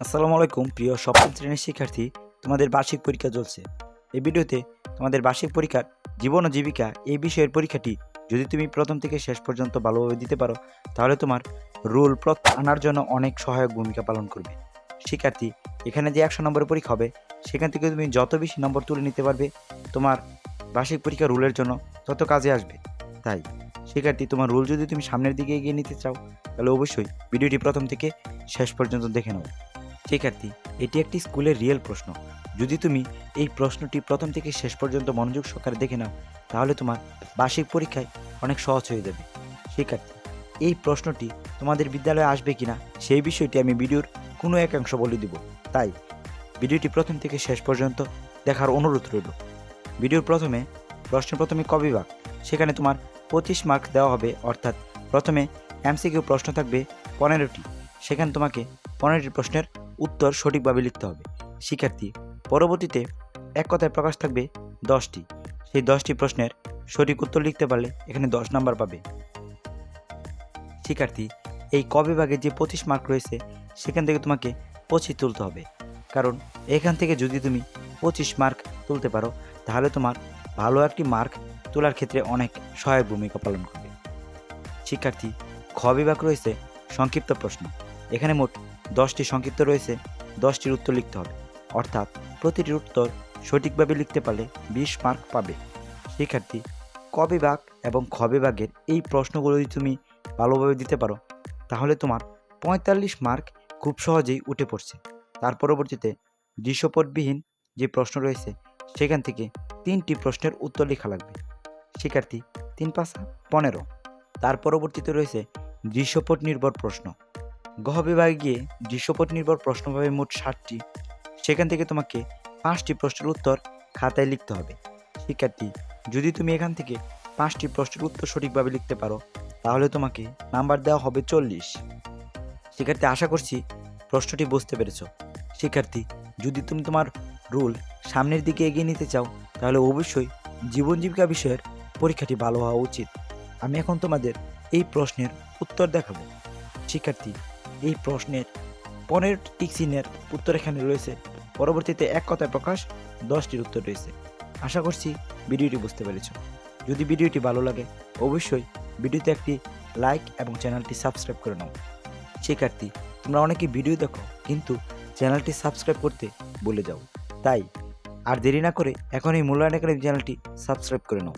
আসসালামু আলাইকুম, প্রিয় সপ্তম শ্রেণির শিক্ষার্থী। তোমাদের বার্ষিক পরীক্ষা চলছে। এই ভিডিওতে তোমাদের বার্ষিক পরীক্ষার জীবন ও জীবিকা এই বিষয়ের পরীক্ষাটি যদি তুমি প্রথম থেকে শেষ পর্যন্ত ভালোভাবে দিতে পারো, তাহলে তোমার রুল প্রত আনার জন্য অনেক সহায়ক ভূমিকা পালন করবে। শিক্ষার্থী, এখানে যে একশো নম্বরের পরীক্ষা হবে, সেখান থেকে তুমি যত বেশি নম্বর তুলে নিতে পারবে, তোমার বার্ষিক পরীক্ষা রুলের জন্য তত কাজে আসবে। তাই, শিক্ষার্থী, তোমার রুল যদি তুমি সামনের দিকে এগিয়ে নিতে চাও, তাহলে অবশ্যই ভিডিওটি প্রথম থেকে শেষ পর্যন্ত দেখে নাও। শিক্ষার্থী, এটি একটি স্কুলের রিয়েল প্রশ্ন। যদি তুমি এই প্রশ্নটি প্রথম থেকে শেষ পর্যন্ত মনোযোগ সহকারে দেখে নাও, তাহলে তোমার বার্ষিক পরীক্ষায় অনেক সহজ হয়ে যাবে। শিক্ষার্থী, এই প্রশ্নটি তোমাদের বিদ্যালয়ে আসবে কিনা, সেই বিষয়টি আমি ভিডিওর কোনো একাংশ বলে দিব। তাই, ভিডিওটি প্রথম থেকে শেষ পর্যন্ত দেখার অনুরোধ রইল। ভিডিওর প্রথমে, প্রশ্নের প্রথমে ক বিভাগ, সেখানে তোমার পঁচিশ মার্ক দেওয়া হবে, অর্থাৎ প্রথমে এমসিকিউ প্রশ্ন থাকবে পনেরোটি। সেখানে তোমাকে পনেরোটি প্রশ্নের উত্তর সঠিকভাবে লিখতে হবে। শিক্ষার্থী, পরবর্তীতে এক কথায় প্রকাশ থাকবে দশটি। সেই দশটি প্রশ্নের সঠিক উত্তর লিখতে পারলে এখানে দশ নাম্বার পাবে। শিক্ষার্থী, এই ক বিভাগে যে পঁচিশ মার্ক রয়েছে, সেখান থেকে তোমাকে পঁচিশ তুলতে হবে। কারণ এখান থেকে যদি তুমি পঁচিশ মার্ক তুলতে পারো, তাহলে তোমার ভালো একটি মার্ক তোলার ক্ষেত্রে অনেক সহায়ক ভূমিকা পালন করবে। শিক্ষার্থী, খ বিভাগ রয়েছে সংক্ষিপ্ত প্রশ্ন। এখানে মোট দশটি সংক্ষিপ্ত রয়েছে, দশটির উত্তর লিখতে হবে। অর্থাৎ প্রতিটির উত্তর সঠিকভাবে লিখতে পারলে বিশ মার্ক পাবে। শিক্ষার্থী, কবে বাঘ এবং খ বিভাগের এই প্রশ্নগুলো যদি তুমি ভালোভাবে দিতে পারো, তাহলে তোমার পঁয়তাল্লিশ মার্ক খুব সহজেই উঠে পড়ছে। তার পরবর্তীতে দৃশ্যপটবিহীন যে প্রশ্ন রয়েছে, সেখান থেকে তিনটি প্রশ্নের উত্তর লেখা লাগবে। শিক্ষার্থী, তিন পাঁচা পনেরো। তার পরবর্তীতে রয়েছে দৃশ্যপট নির্ভর প্রশ্ন। গহ বিভাগে গিয়ে দৃশ্যপট নির্ভর প্রশ্ন পাবে মোট ষাটটি সেখান থেকে তোমাকে পাঁচটি প্রশ্নের উত্তর খাতায় লিখতে হবে। শিক্ষার্থী, যদি তুমি এখান থেকে পাঁচটি প্রশ্নের উত্তর সঠিকভাবে লিখতে পারো, তাহলে তোমাকে নাম্বার দেওয়া হবে চল্লিশ। শিক্ষার্থী, আশা করছি প্রশ্নটি বুঝতে পেরেছ। শিক্ষার্থী, যদি তুমি তোমার রুল সামনের দিকে এগিয়ে নিতে চাও, তাহলে অবশ্যই জীবন জীবিকা বিষয়ের পরীক্ষাটি ভালো হওয়া উচিত। আমি এখন তোমাদের এই প্রশ্নের উত্তর দেখাবো। শিক্ষার্থী এই প্রশ্নের পনেরোটি টিক চিহ্নের উত্তর এখানে রয়েছে। পরবর্তীতে এক কথায় প্রকাশ, দশটির উত্তর রয়েছে। আশা করছি ভিডিওটি বুঝতে পেরেছ। যদি ভিডিওটি ভালো লাগে, অবশ্যই ভিডিওতে একটি লাইক এবং চ্যানেলটি সাবস্ক্রাইব করে নাও। শিক্ষার্থী তোমরা অনেকে ভিডিও দেখো, কিন্তু চ্যানেলটি সাবস্ক্রাইব করতে ভুলে যাও। তাই আর দেরি না করে এখন এই মূল্যায়ন চ্যানেলটি সাবস্ক্রাইব করে নাও।